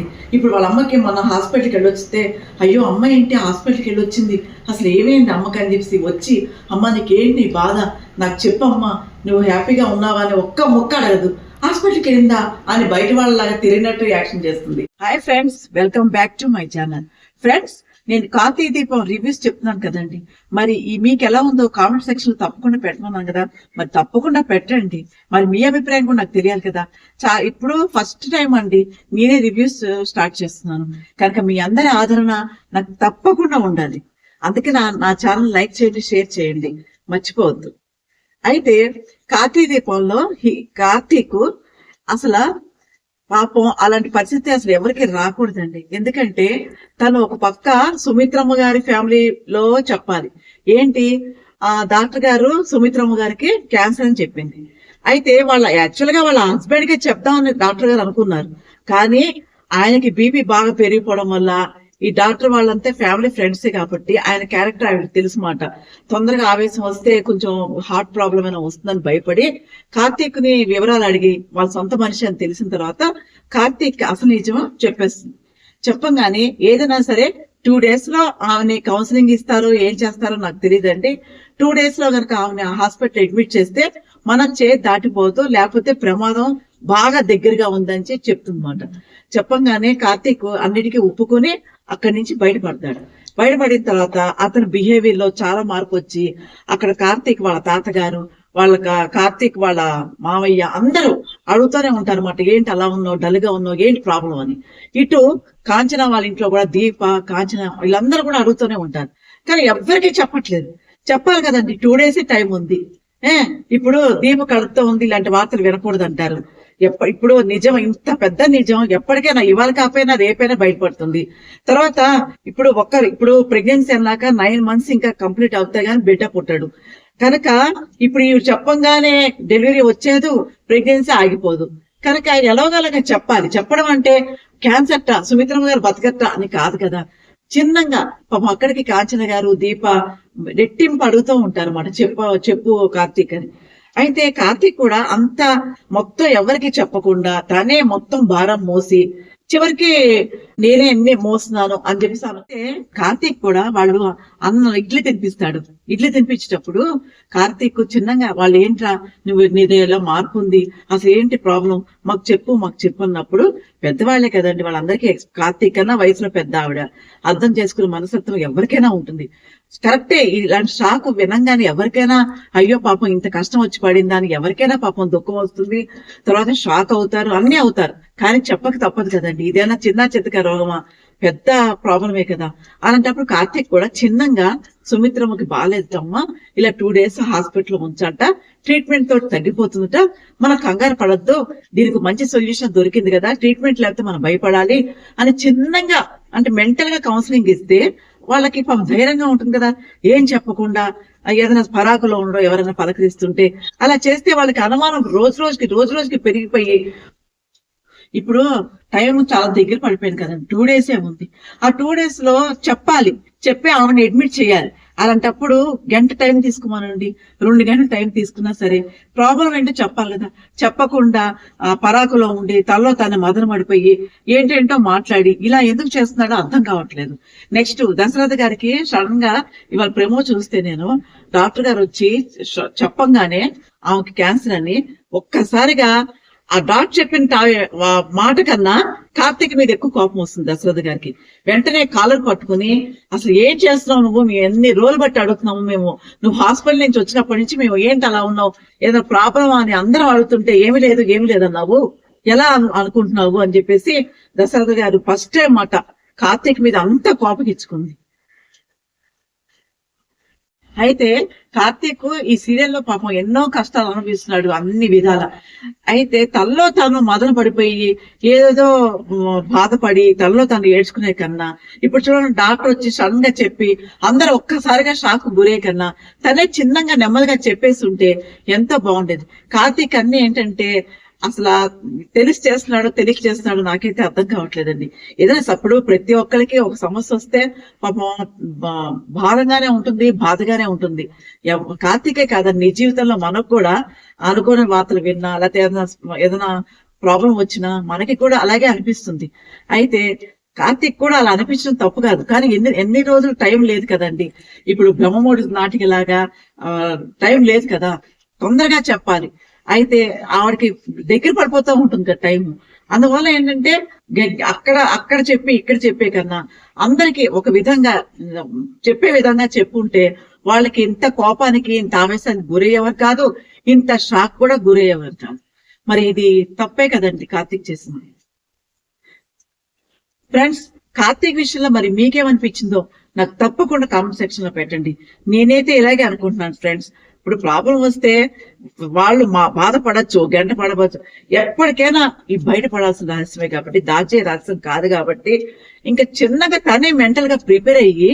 కార్తీక్కి ఇప్పుడు వాళ్ళ అమ్మకి మొన్న హాస్పిటల్కి వెళ్ళొచ్చితే అయ్యో అమ్మ ఏంటి? హాస్పిటల్కి వెళ్ళొచ్చింది. అసలు ఏమైంది అమ్మకి? అని చెప్పి వచ్చి అమ్మ నీకేంటి నీ బాధ? నాకు చెప్పమ్మా. నువ్వు హ్యాపీగా ఉన్నావా? అని ఒక్క మొక్క అడగదు. హాస్పిటల్కి వెళ్ళిందా? అని బయట వాళ్ళలాగా తిరిగినట్టు యాక్షన్ చేస్తుంది. Hi friends welcome back to my channel friends నేను కార్తీ దీపం రివ్యూస్ చెప్తున్నాను కదండి. మరి ఈ మీకు ఎలా ఉందో కామెంట్ సెక్షన్ తప్పకుండా పెట్టమన్నాను కదా. మరి తప్పకుండా పెట్టండి. మరి మీ అభిప్రాయం కూడా నాకు తెలియాలి కదా. చా ఇప్పుడు ఫస్ట్ టైం అండి నేనే రివ్యూస్ స్టార్ట్ uh, చేస్తున్నాను. కనుక మీ అందరి ఆదరణ నాకు తప్పకుండా ఉండాలి. అందుకే నా నా ఛానల్ లైక్ చేయండి షేర్ చేయండి. మర్చిపోవద్దు. అయితే కార్తీ దీపంలో హి- అసలు పాపం అలాంటి పరిస్థితి అసలు ఎవరికి రాకూడదండి. ఎందుకంటే తను ఒక పక్క సుమిత్రమ్మ గారి ఫ్యామిలీలో చెప్పాలి. ఏంటి? ఆ డాక్టర్ గారు సుమిత్రమ్మ గారికి క్యాన్సర్ అని చెప్పింది. అయితే వాళ్ళ యాక్చువల్గా వాళ్ళ హస్బెండ్కి చెప్దామని డాక్టర్ గారు అనుకున్నారు. కానీ ఆయనకి బీపీ బాగా పెరిగిపోవడం వల్ల ఈ డాక్టర్ వాళ్ళంతా ఫ్యామిలీ ఫ్రెండ్స్ కాబట్టి ఆయన క్యారెక్టర్ ఆవిడ తెలుసు మాట. తొందరగా ఆవేశం వస్తే కొంచెం హార్ట్ ప్రాబ్లం అయినా వస్తుందని భయపడి కార్తీక్ని వివరాలు అడిగి వాళ్ళ సొంత మనిషి అని తెలిసిన తర్వాత కార్తీక్ అసలు నిజం చెప్పేస్తుంది. చెప్పంగానే ఏదైనా సరే టూ డేస్లో ఆమెని కౌన్సిలింగ్ ఇస్తారో ఏం చేస్తారో నాకు తెలియదండి. టూ డేస్లో కనుక ఆమెని హాస్పిటల్ అడ్మిట్ చేస్తే మన చే దాటిపోతూ లేకపోతే ప్రమాదం బాగా దగ్గరగా ఉందని చెప్పి చెప్తుందన్నమాట. చెప్పంగానే కార్తీక్ అన్నిటికీ ఒప్పుకొని అక్కడి నుంచి బయటపడతాడు బయటపడిన తర్వాత అతని బిహేవియర్లో చాలా మార్పు వచ్చి అక్కడ కార్తీక్ వాళ్ళ తాతగారు వాళ్ళ కా- కార్తీక్ వాళ్ళ మావయ్య అందరూ అడుగుతూనే ఉంటారు అన్నమాట ఏంటి అలా ఉన్నావు? డల్గా ఉన్నావు? ఏంటి ప్రాబ్లం అని? ఇటు కాంచన వాళ్ళ ఇంట్లో కూడా దీప కాంచన వీళ్ళందరూ కూడా అడుగుతూనే ఉంటారు. కానీ ఎవ్వరికీ చెప్పట్లేదు. చెప్పాలి కదండి టూ డేస్ టైం ఉంది. ఇప్పుడు దీప కడుపుతో ఉంది ఇలాంటి వార్తలు వినకూడదు అంటారు ఎప్ప ఇప్పుడు నిజం ఇంత పెద్ద నిజం ఎప్పటికైనా ఇవాళ కాకపోయినా రేపైనా బయటపడుతుంది. తర్వాత ఇప్పుడు ఒక్క ఇప్పుడు ప్రెగ్నెన్సీ అన్నాక నైన్ మంత్స్ ఇంకా కంప్లీట్ అవుతాయి కానీ బిడ్డ పుట్టాడు. కనుక ఇప్పుడు ఇవి చెప్పంగానే డెలివరీ వచ్చేదు ప్రెగ్నెన్సీ ఆగిపోదు. కనుక ఎలాగోలాగా చెప్పాలి. చెప్పడం అంటే క్యాన్సర్ టా సుమిత్రమ్మ గారు బతకట్ట? అని కాదు కదా. చిన్నంగా పాపం అక్కడికి కాంచన గారు దీప రెట్టింపు అడుగుతూ ఉంటారు అన్నమాట చెప్ప చెప్పు కార్తీక్ అని. అయితే కార్తీక్ కూడా అంత మొత్తం ఎవరికి చెప్పకుండా తనే మొత్తం భారం మోసి చివరికి నేనే అన్ని మోస్తున్నాను అని చెప్పేసి అంటే కార్తీక్ కూడా వాళ్ళు అన్న ఇడ్లీ తినిపిస్తాడు. ఇడ్లీ తినిపించేటప్పుడు కార్తీక్ చిన్నగా వాళ్ళు ఏంట్రా నువ్వు నీదేలా మార్పు ఉంది అసలు ఏంటి ప్రాబ్లం మాకు చెప్పు మాకు చెప్పు అన్నప్పుడు పెద్దవాళ్ళే కదండి వాళ్ళందరికీ కార్తీక్ కన్నా వయసులో పెద్ద ఆవిడ అర్థం చేసుకునే మనస్తత్వం ఎవరికైనా ఉంటుంది. కరెక్టే ఇలాంటి షాక్ వినంగానే ఎవరికైనా అయ్యో పాపం ఇంత కష్టం వచ్చి పడిందా అని ఎవరికైనా పాపం దుఃఖం వస్తుంది. తర్వాత షాక్ అవుతారు అన్ని అవుతారు. కానీ చెప్పక తప్పదు కదండి. ఇదేనా చిన్న చిత్తక రోగమా? పెద్ద ప్రాబ్లమే కదా. అలాంటప్పుడు కార్తీక్ కూడా చిన్నంగా సుమిత్రమ్మకి బాగాలేదమ్మా ఇలా టూ డేస్ హాస్పిటల్ ఉంచంట. ట్రీట్మెంట్ తోటి తగ్గిపోతుందట. మనం కంగారు పడద్దు. దీనికి మంచి సొల్యూషన్ దొరికింది కదా. ట్రీట్మెంట్ లేకపోతే మనం భయపడాలి అని చిన్నంగా అంటే మెంటల్గా కౌన్సిలింగ్ ఇస్తే వాళ్ళకి పాపం ధైర్యంగా ఉంటుంది కదా? ఏం చెప్పకుండా ఏదైనా పరాకులో ఉండడం ఎవరైనా పలకరిస్తుంటే అలా చేస్తే వాళ్ళకి అనుమానం రోజు రోజుకి రోజు రోజుకి పెరిగిపోయి ఇప్పుడు టైం చాలా దగ్గర పడిపోయింది కదండి. టూ డేసే ఉంది. ఆ టూ డేస్లో చెప్పాలి. చెప్పి ఆమెను అడ్మిట్ చేయాలి. అలాంటప్పుడు గంట టైం తీసుకోమనండి. రెండు గంటలు టైం తీసుకున్నా సరే ప్రాబ్లం ఏంటో చెప్పాలి కదా. చెప్పకుండా ఆ పరాకులో ఉండి తనలో తన మదన పడిపోయి ఏంటేంటో మాట్లాడి ఇలా ఎందుకు చేస్తున్నాడో అర్థం కావట్లేదు. నెక్స్ట్ దశరథ గారికి సడన్గా ఇవాళ ప్రేమో చూస్తే నేను డాక్టర్ గారు వచ్చి చెప్పంగానే ఆమెకి క్యాన్సర్ అని ఒక్కసారిగా ఆ డాక్టర్ చెప్పిన మాట కన్నా కార్తీక్ మీద ఎక్కువ కోపం వస్తుంది దశరథ గారికి. వెంటనే కాలర్ పట్టుకుని అసలు ఏం చేస్తున్నావు నువ్వు? మేము ఎన్ని రోజులు బట్టి అడుగుతున్నాము మేము? నువ్వు హాస్పిటల్ నుంచి వచ్చినప్పటి నుంచి మేము ఏంటి అలా ఉన్నావు? ఏదో ప్రాబ్లం అని అందరం అడుగుతుంటే ఏమి లేదు ఏమి లేదన్నావు. ఎలా అనుకుంటున్నావు? అని చెప్పేసి దశరథ గారు ఫస్ట్ టైం మాట కార్తీక్ మీద అంత కోపకిచ్చుకుంది అయితే కార్తీక్ ఈ సీరియల్లో పాపం ఎన్నో కష్టాలు అనుభవిస్తున్నాడు అన్ని విధాల. అయితే తనలో తను మొదలు పడిపోయి ఏదో బాధపడి తనలో తను ఏడ్చుకునే కన్నా ఇప్పుడు చూడండి డాక్టర్ వచ్చి సడన్గా చెప్పి అందరూ ఒక్కసారిగా షాక్ గురే కన్నా తనే చిన్నగా నెమ్మదిగా చెప్పేసి ఉంటే ఎంతో బాగుండేది. కార్తీక్ అన్ని ఏంటంటే అసలు తెలిసి చేస్తున్నాడు తెలిసి చేస్తున్నాడు నాకైతే అర్థం కావట్లేదండి. ఏదైనా సప్పుడు ప్రతి ఒక్కరికి ఒక సమస్య వస్తే పాపం బా- భారంగానే ఉంటుంది బాధగానే ఉంటుంది. కార్తీకే కాదండి నీ జీవితంలో మనకు కూడా అనుకోని వార్తలు విన్నా లేకపోతే ఏదైనా ఏదైనా ప్రాబ్లం వచ్చినా మనకి కూడా అలాగే అనిపిస్తుంది. అయితే కార్తీక్ కూడా అలా అనిపించడం తప్పు కాదు. కానీ ఎన్ని ఎన్ని రోజులు టైం లేదు కదండి. ఇప్పుడు బ్రహ్మమూడి నాటికి లాగా టైం లేదు కదా. తొందరగా చెప్పాలి. అయితే ఆవిడకి దగ్గర పడిపోతూ ఉంటుంది టైం. అందువల్ల ఏంటంటే అక్కడ అక్కడ చెప్పి ఇక్కడ చెప్పే కన్నా అందరికి ఒక విధంగా చెప్పే విధంగా చెప్పుంటే వాళ్ళకి ఇంత కోపానికి ఇంత ఆవేశానికి గురయ్యేవారు కాదు ఇంత షాక్ కూడా గురయ్యేవారు కాదు. మరి ఇది తప్పే కదండి కార్తీక్ చేసింది. ఫ్రెండ్స్ కార్తీక్ విషయంలో మరి మీకేమనిపించిందో నాకు తప్పకుండా కామెంట్ సెక్షన్లో పెట్టండి. నేనైతే ఇలాగే అనుకుంటున్నాను ఫ్రెండ్స్. ఇప్పుడు ప్రాబ్లం వస్తే వాళ్ళు మా బాధపడచ్చు గంట పడవచ్చు. ఎప్పటికైనా ఈ బయటపడాల్సిన రహస్యమే కాబట్టి దాచే రహస్యం కాదు కాబట్టి ఇంకా చిన్నగా తనే మెంటల్గా ప్రిపేర్ అయ్యి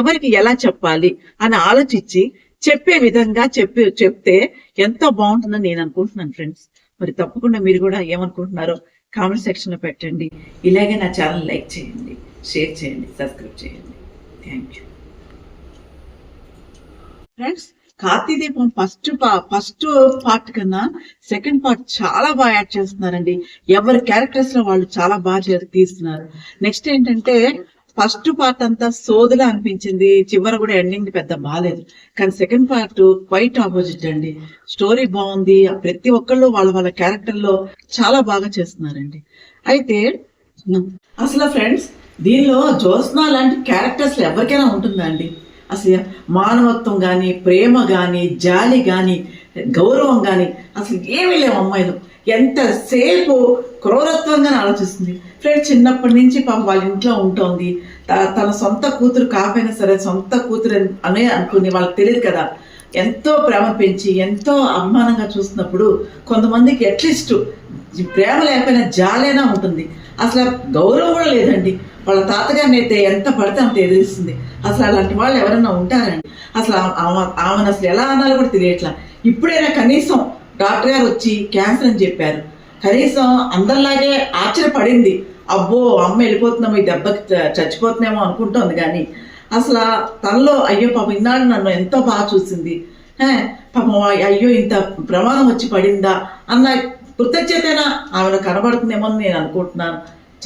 ఎవరికి ఎలా చెప్పాలి అని ఆలోచించి చెప్పే విధంగా చెప్పి చెప్తే ఎంతో బాగుంటుందని నేను అనుకుంటున్నాను ఫ్రెండ్స్ మరి తప్పకుండా మీరు కూడా ఏమనుకుంటున్నారో కామెంట్ సెక్షన్లో పెట్టండి. ఇలాగే నా ఛానల్ లైక్ చేయండి షేర్ చేయండి సబ్స్క్రైబ్ చేయండి. Thank you friends Karthideepam first first part కన్నా సెకండ్ పార్ట్ చాలా బాగా యాడ్ చేస్తున్నారండి. ఎవరి క్యారెక్టర్స్లో వాళ్ళు చాలా బాగా చే- తీస్తున్నారు. నెక్స్ట్ ఏంటంటే ఫస్ట్ పార్ట్ అంతా సోదులా అనిపించింది. చివర కూడా ఎండింగ్ పెద్ద బాగాలేదు కానీ సెకండ్ పార్ట్ క్వైట్ ఆపోజిట్ అండి. స్టోరీ బాగుంది. ప్రతి ఒక్కళ్ళు వాళ్ళ వాళ్ళ క్యారెక్టర్లో చాలా బాగా చేస్తున్నారండి. అయితే అసలు ఫ్రెండ్స్ దీనిలో జోస్నా లాంటి క్యారెక్టర్స్ ఎవరికైనా ఉంటుందా అండి? అసలు మానవత్వం కానీ ప్రేమ కానీ జాలి కానీ గౌరవం కానీ అసలు ఏమీ లేవు అమ్మాయిలు. ఎంతసేపు క్రూరత్వంగానే ఆలోచిస్తుంది. ఫ్రెండ్ చిన్నప్పటి నుంచి పాపం వాళ్ళ ఇంట్లో ఉంటుంది. త- తన సొంత కూతురు కాకపోయినా సరే సొంత కూతురు అని- అనే అనుకుని వాళ్ళకి తెలియదు కదా. ఎంతో ప్రేమ పెంచి ఎంతో అభిమానంగా చూస్తున్నప్పుడు కొంతమందికి అట్లీస్ట్ ప్రేమ లేకపోయినా జాలైనా ఉంటుంది. అసలు గౌరవం కూడా లేదండి. వాళ్ళ తాతగారిని అయితే ఎంత పడితే అంత ఎదిరిస్తుంది. అసలు అలాంటి వాళ్ళు ఎవరన్నా ఉంటారండి? అసలు ఆమె- ఆమెను అసలు ఎలా అనాలో కూడా తెలియట్లా. ఇప్పుడైనా కనీసం డాక్టర్ గారు వచ్చి క్యాన్సర్ అని చెప్పారు. కనీసం అందరిలాగే ఆశ్చర్యపడింది. అబ్బో అమ్మ వెళ్ళిపోతున్నామో ఈ దెబ్బకి చచ్చిపోతున్నామో అనుకుంటోంది కానీ అసలు తనలో అయ్యో పాపం ఇన్నాడు నన్ను ఎంతో బాగా చూసింది. పాపం అయ్యో ఇంత ప్రమాదం వచ్చి పడిందా అన్న కృతజ్ఞతైనా? ఆవిడ కనబడుతుందేమో అని నేను అనుకుంటున్నాను.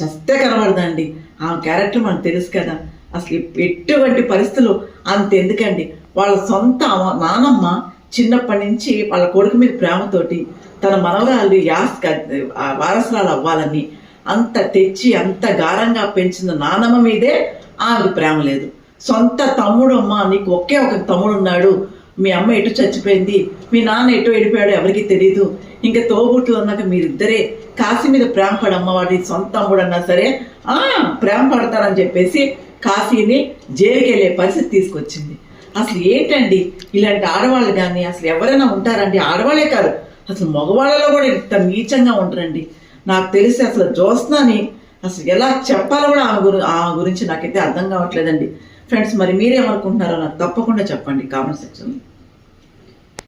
చస్తే కనబడదండి. ఆమె క్యారెక్టర్ మనకు తెలుసు కదా. అసలు ఎటువంటి పరిస్థితులు? అంత ఎందుకండి వాళ్ళ సొంత నానమ్మ చిన్నప్పటి నుంచి వాళ్ళ కొడుకు మీద ప్రేమతోటి తన మనవరాలు యాస్ వారసురాలు అవ్వాలని అంత తెచ్చి అంత గారంగా పెంచిన నానమ్మ మీదే ఆమెకు ప్రేమ లేదు. సొంత తమ్ముడు అమ్మ నీకు ఒకే ఒక తమ్ముడు ఉన్నాడు. మీ అమ్మ ఎటు చచ్చిపోయింది? మీ నాన్న ఎటు వెళ్ళిపోయాడో ఎవరికి తెలియదు ఇంకా తోబుట్లు ఉన్నాక మీరిద్దరే కాశీ మీద ప్రేమ పడమ్మ వాడి సొంత తమ్ముడు అన్నా సరే ఆ ప్రేమ పడతారని చెప్పేసి కాశీని జైలుకి పరిస్థితి తీసుకొచ్చింది. అసలు ఏంటండి ఇలాంటి ఆడవాళ్ళు కానీ అసలు ఎవరైనా ఉంటారండి? ఆడవాళ్ళే కాదు అసలు మగవాళ్ళలో కూడా ఇంత నీచంగా ఉంటారండి నాకు తెలిసి అసలు జ్యోత్స్నాని అసలు ఎలా చెప్పాలో కూడా ఆమె గురి ఆమె గురించి నాకైతే అర్థం కావట్లేదండి. ఫ్రెండ్స్ మరి మీరేమనుకుంటున్నారో నాకు తప్పకుండా చెప్పండి కామెంట్ సెక్షన్లో